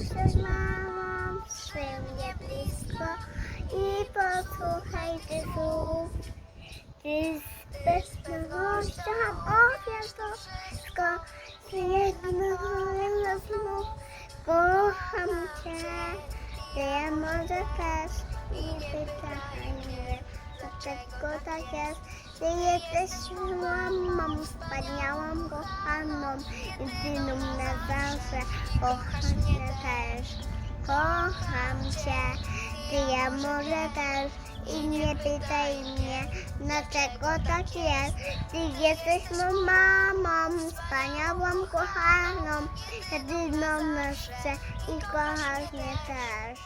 Dziękuję. Przez mamą przy mnie blisko i posłuchaj ty słów. Ty z bezpewnością ofiar to wszystko, ty jest na znów. Kocham cię, ja może też i pytanie. Dlaczego tak jest? Ty jesteś mamą wspaniałą, kochaną, jedyną na zawsze. Kocham cię też, kocham cię. Ty ja może też i nie pytaj mnie, dlaczego tak jest. Ty jesteś moją mamą, wspaniałą, kochaną, jedyną świecie i kochasz mnie też.